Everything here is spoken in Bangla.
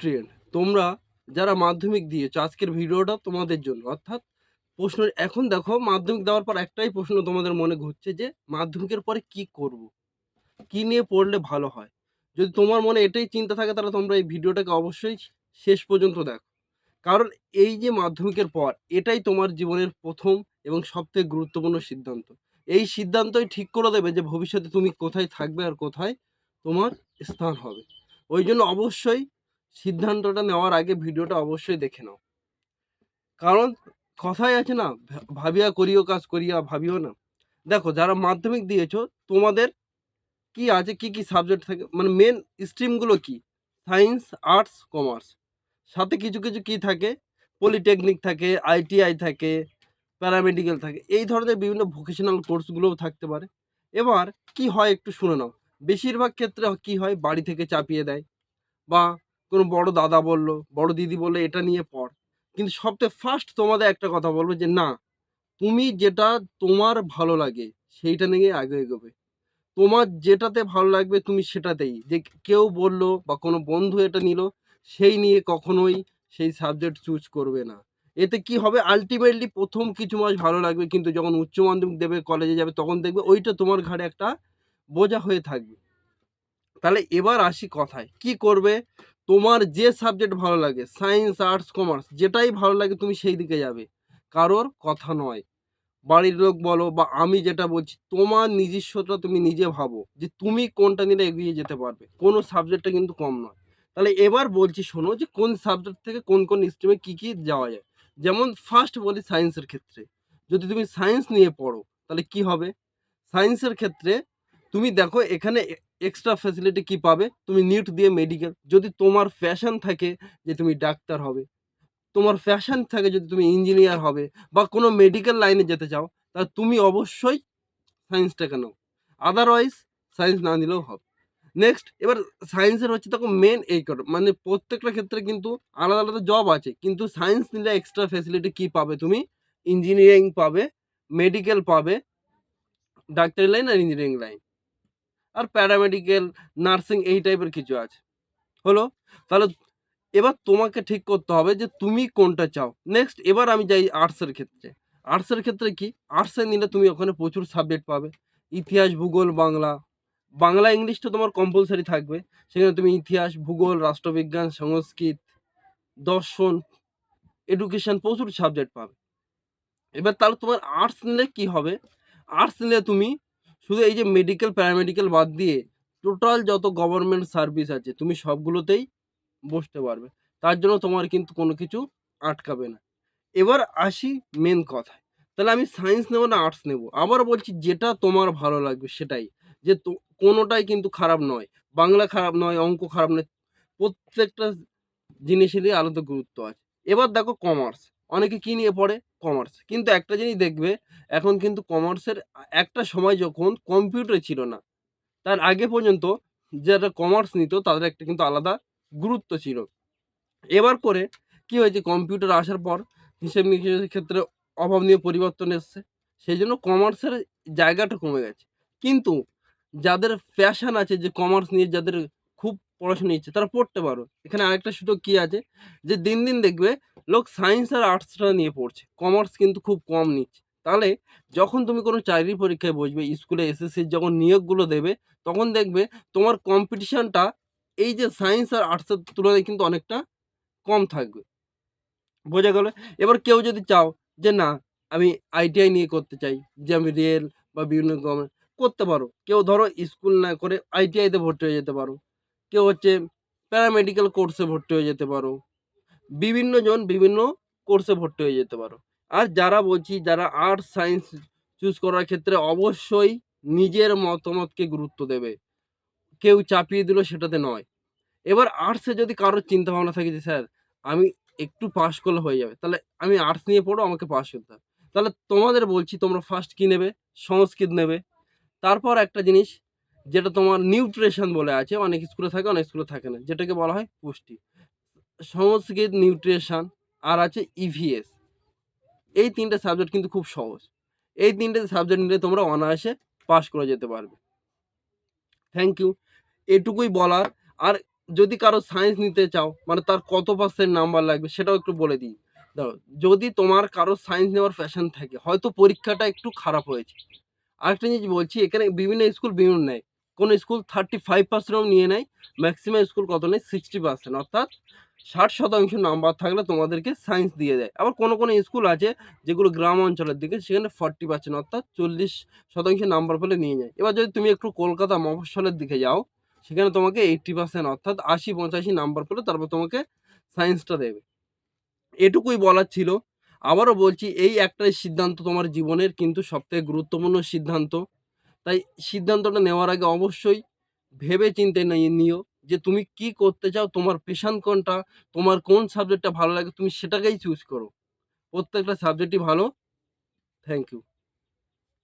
স্টুডেন্ট তোমরা যারা মাধ্যমিক দিয়েছ, আজকের ভিডিওটা তোমাদের জন্য। অর্থাৎ প্রশ্ন এখন দেখো, মাধ্যমিক দেওয়ার পর একটাই প্রশ্ন তোমাদের মনে ঘুরছে যে, মাধ্যমিকের পরে কি করব? কি নিয়ে পড়লে ভালো হয়? যদি তোমার মনে এটাই চিন্তা থাকে, তাহলে তোমরা এই ভিডিওটাকে অবশ্যই শেষ পর্যন্ত দেখো। কারণ এই যে মাধ্যমিকের পর, এটাই তোমার জীবনের প্রথম এবং সবথেকে গুরুত্বপূর্ণ সিদ্ধান্ত। এই সিদ্ধান্তই ঠিক করে দেবে যে ভবিষ্যতে তুমি কোথায় থাকবে আর কোথায় তোমার স্থান হবে। ওই জন্য অবশ্যই সিদ্ধান্তটা নেওয়ার আগে ভিডিওটা অবশ্যই দেখে নাও। কারণ কথাই আছে না ভাবিয়া করিও কাজ করিয়া ভাবিও না। দেখো, যারা মাধ্যমিক দিয়েছ, তোমাদের কি আছে, কি কি সাবজেক্ট থাকে? মানে মেন স্ট্রিমগুলো কি? সায়েন্স আর্টস কমার্স সাথে কিছু কিছু কি থাকে? পলিটেকনিক থাকে আইটিআই থাকে প্যারামেডিক্যাল থাকে। এই ধরনের বিভিন্ন ভোকেশনাল কোর্সগুলোও থাকতে পারে। এবার কি হয় একটু শুনে নাও। বেশিরভাগ ক্ষেত্রে কি হয়? বাড়ি থেকে চাপিয়ে দেয় বা কোনো বড় দাদা বলল, বড় দিদি বলল, এটা নিয়ে পড়। কিন্তু সবথেকে ফার্স্ট তোমাদের একটা কথা বলব যে, না, তুমি যেটা তোমার ভালো লাগে, সেইটা নিয়ে আগে এগোবে। তোমার যেটাতে ভালো লাগবে, তুমি সেটাতেই। যে কেউ বলল বা কোনো বন্ধু এটা নিল, সেই নিয়ে কখনোই সেই সাবজেক্ট চুজ করবে না। এতে কি হবে? আলটিমেটলি প্রথম কিছু মাস ভালো লাগবে, কিন্তু যখন উচ্চ মাধ্যমিক দেবে কলেজে যাবে, তখন দেখবে ওইটা তোমার ঘাড়ে একটা বোঝা হয়ে থাকবে। তাহলে এবার আসি কথায়। কি করবে? তোমার যে সাবজেক্ট ভালো লাগে সায়েন্স আর্টস কমার্স যেটাই ভালো লাগে তুমি সেই দিকে যাবে। কারোর কথা নয়। বাড়ির লোক বলো বা আমি যেটা বলছি, তোমার নিজস্বতা তুমি নিজে ভাবো যে তুমি কোনটা নিলে এগিয়ে যেতে পারবে। কোনো সাবজেক্টটা কিন্তু কম নয়। তাহলে এবার বলছি শোনো যে কোন সাবজেক্ট থেকে কোন কোন স্ট্রিমে কী কী যাওয়া যায়। যেমন ফার্স্ট বলি সায়েন্সের ক্ষেত্রে। যদি তুমি সায়েন্স নিয়ে পড়ো, তাহলে কি হবে? সায়েন্সের ক্ষেত্রে তুমি দেখো এখানে এক্সট্রা ফ্যাসিলিটি কি পাবে? তুমি নিট দিয়ে মেডিকেল যদি তোমার প্যাশন থাকে যে তুমি ডাক্তার হবে, তোমার প্যাশন থাকে যদি তুমি ইঞ্জিনিয়ার হবে, বা কোনো মেডিকেল লাইনে যেতে চাও তাহলে তুমি অবশ্যই সায়েন্সটাকে নাও। আদারওয়াইজ সায়েন্স না নিলেও হবে। নেক্সট এবার সায়েন্সের হচ্ছে তখন মেন এই করো মানে প্রত্যেকটা ক্ষেত্রে কিন্তু আলাদা আলাদা জব আছে, কিন্তু সায়েন্স নিলে এক্সট্রা ফ্যাসিলিটি কি পাবে তুমি? ইঞ্জিনিয়ারিং পাবে মেডিকেল পাবে, ডাক্তারি লাইন আর ইঞ্জিনিয়ারিং লাইন আর প্যারামেডিক্যাল নার্সিং এই টাইপের কিছু আছে। হলো? তাহলে এবার তোমাকে ঠিক করতে হবে যে তুমি কোনটা চাও। নেক্সট এবার আমি যাই আর্টসের ক্ষেত্রে। আর্টসের ক্ষেত্রে কি? আর্টসে নিলে তুমি ওখানে প্রচুর সাবজেক্ট পাবে। ইতিহাস, ভূগোল, বাংলা। বাংলা ইংলিশটা তোমার কম্পালসারি থাকবে। সেখানে তুমি ইতিহাস, ভূগোল, রাষ্ট্রবিজ্ঞান, সংস্কৃত, দর্শন এডুকেশন প্রচুর সাবজেক্ট পাবে। এবার তাহলে তোমার আর্টস নিলে কি হবে? আর্টস নিলে তুমি শুধু এই যে মেডিকেল প্যারামেডিক্যাল বাদ দিয়ে টোটাল যত গভর্নমেন্ট সার্ভিস আছে, তুমি সবগুলোতেই বসতে পারবে। তার জন্য তোমার কিন্তু কোনো কিছু আটকাবে না। এবার আসি মেন কথায়। তাহলে আমি সায়েন্স নেব না আর্টস নেব? আবার বলছি, যেটা তোমার ভালো লাগবে সেটাই। যে তো, কোনোটাই কিন্তু খারাপ নয়। বাংলা খারাপ নয়, অঙ্ক খারাপ নয়, প্রত্যেকটা জিনিসেরই আলাদা গুরুত্ব আছে। এবার দেখো কমার্স অনেকে কী নিয়ে পড়ে? কমার্স কিন্তু একটা জিনিস দেখবে, এখন কিন্তু কমার্সের একটা সময় যখন কম্পিউটার ছিল না, তার আগে পর্যন্ত যারা কমার্স নিত, তাদের একটা কিন্তু আলাদা গুরুত্ব ছিল। এবার করে কি হয়েছে? কম্পিউটার আসার পর হিসেব নিকেশের ক্ষেত্রে অভাবনীয় পরিবর্তন এসছে। সেই জন্য কমার্সের জায়গাটা কমে গেছে। কিন্তু যাদের প্যাশন আছে যে কমার্স নিয়ে, যাদের পড়াশোনা ইচ্ছে তারা পড়তে পারো। এখানে আরেকটা সুযোগ কি আছে? যে দিন দিন দেখবে লোক সায়েন্স আর আর্টসটা নিয়ে পড়ছে কমার্স কিন্তু খুব কম নিচ্ছে। তাহলে যখন তুমি কোনো চাকরি পরীক্ষায় বসবে, স্কুলে এসএসসির যখন নিয়োগগুলো দেবে, তখন দেখবে তোমার কম্পিটিশানটা এই যে সায়েন্স আর আর্টসের তুলনায় কিন্তু অনেকটা কম থাকবে। বোঝা গেল? এবার কেউ যদি চাও যে না, আমি আইটিআই নিয়ে করতে চাই, যে আমি রেল বা বিভিন্ন গভর্নমেন্ট করতে পারো। কেউ ধরো স্কুল না করে আইটিআইতে ভর্তি হয়ে যেতে পারো। কেউ হচ্ছে প্যারামেডিক্যাল কোর্সে ভর্তি হয়ে যেতে পারো। বিভিন্ন জন বিভিন্ন কোর্সে ভর্তি হয়ে যেতে পারো। আর যারা বলছি, যারা আর্টস সায়েন্স চুজ করার ক্ষেত্রে অবশ্যই নিজের মতামতকে গুরুত্ব দেবে। কেউ চাপিয়ে দিল সেটাতে নয়। এবার আর্টসে যদি কারোর চিন্তা ভাবনা থাকে যে, স্যার, আমি একটু পাস করলে হয়ে যাবে। তাহলে আমি আর্টস নিয়ে পড়ো আমাকে পাস করতে হবে। তাহলে তোমাদের বলছি, তোমরা ফার্স্ট কী নেবে? সংস্কৃত নেবে। তারপর একটা জিনিস যেটা তোমার নিউট্রিশন বলে আছে, অনেক স্কুলে থাকে, অনেক স্কুলে থাকে না, যেটাকে বলা হয় পুষ্টি। সংস্কৃত নিউট্রিশন আর আছে ইভিএস এই তিনটে সাবজেক্ট কিন্তু খুব সহজ। এই তিনটে সাবজেক্ট নিলে তোমরা অনায়াসে পাস করে যেতে পারবে। থ্যাংক ইউ এটুকুই বলার। আর যদি কারও সায়েন্স নিতে চাও মানে তার কত পার্সেন্ট নাম্বার লাগবে, সেটাও একটু বলে দিই। দাও যদি তোমার কারও সায়েন্স নেওয়ার প্যাশন থাকে, হয়তো পরীক্ষাটা একটু খারাপ হয়েছে। আরেকটা জিনিস বলছি, এখানে বিভিন্ন স্কুল বিভিন্ন নেয়। কোনো স্কুল থার্টি ফাইভ পার্সেন্টও নিয়ে নেয় ম্যাক্সিমাম স্কুল কত নেয়? সিক্সটি পার্সেন্ট অর্থাৎ ষাট শতাংশ নাম্বার থাকলে তোমাদেরকে সায়েন্স দিয়ে দেয়। আবার কোনো কোনো স্কুল আছে যেগুলো গ্রাম অঞ্চলের দিকে, সেখানে ফর্টি পার্সেন্ট অর্থাৎ চল্লিশ শতাংশ নাম্বার পেলে নিয়ে যায় এবার যদি তুমি একটু কলকাতা মফস্বলের দিকে যাও, সেখানে তোমাকে এইট্টি পার্সেন্ট অর্থাৎ আশি পঁচাশি নাম্বার পেলে তারপর তোমাকে সায়েন্সটা দেবে। এটুকুই বলার ছিল। আবারও বলছি, এই একটাই সিদ্ধান্ত তোমার জীবনের কিন্তু সবথেকে গুরুত্বপূর্ণ সিদ্ধান্ত। তাই সিদ্ধান্তটা নেওয়ার আগে অবশ্যই ভেবে চিনতে নিও যে তুমি কি করতে চাও, তোমার পেশান কোনটা, তোমার কোন সাবজেক্টটা ভালো লাগে, তুমি সেটাকেই চুজ করো। প্রত্যেকটা সাবজেক্টই ভালো। Thank you